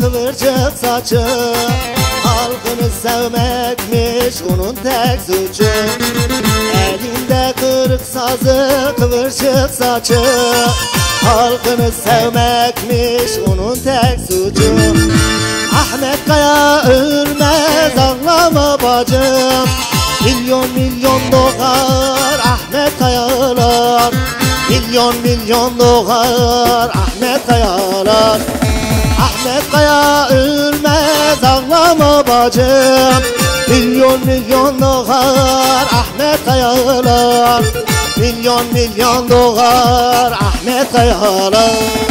kıvırcık saçı. Halkını sevmekmiş onun tek suçu. Elinde kırık sazı kıvırcık saçı. Halkını sevmekmiş onun tek suçu. Ahmet Kaya ölmez ağlama bacım. Milyon milyon doğar Ahmet Kayalar Milyon milyon doğar Ahmet Kayalar Ahmet Kaya ölmez ağlama bacım. Milyon milyon doğar Ahmet Kayalar Milyon milyon doğar Ahmet Kayalar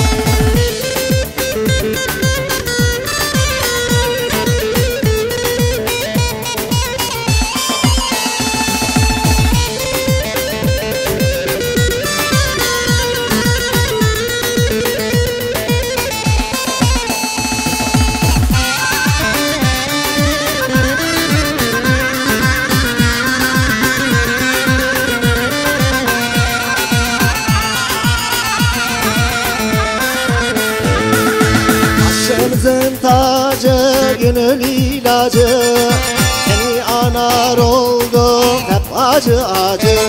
Tacı gönül ilacı. Seni anar oldum hep acı acı.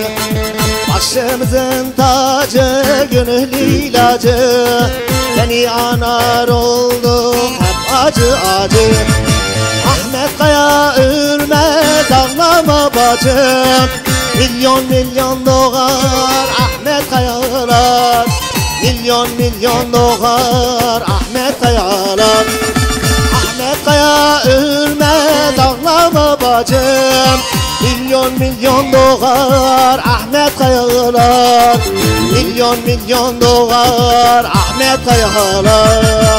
Başımızın tacı gönül ilacı. Seni anar oldum hep acı acı. Ahmet Kaya ölmez ağlama bacım. Milyon milyon doğar Ahmet Kayalar Milyon milyon doğar Ahmet bacım Milyon milyon doğar Ahmet Kayalar Milyon milyon doğar Ahmet Kayalar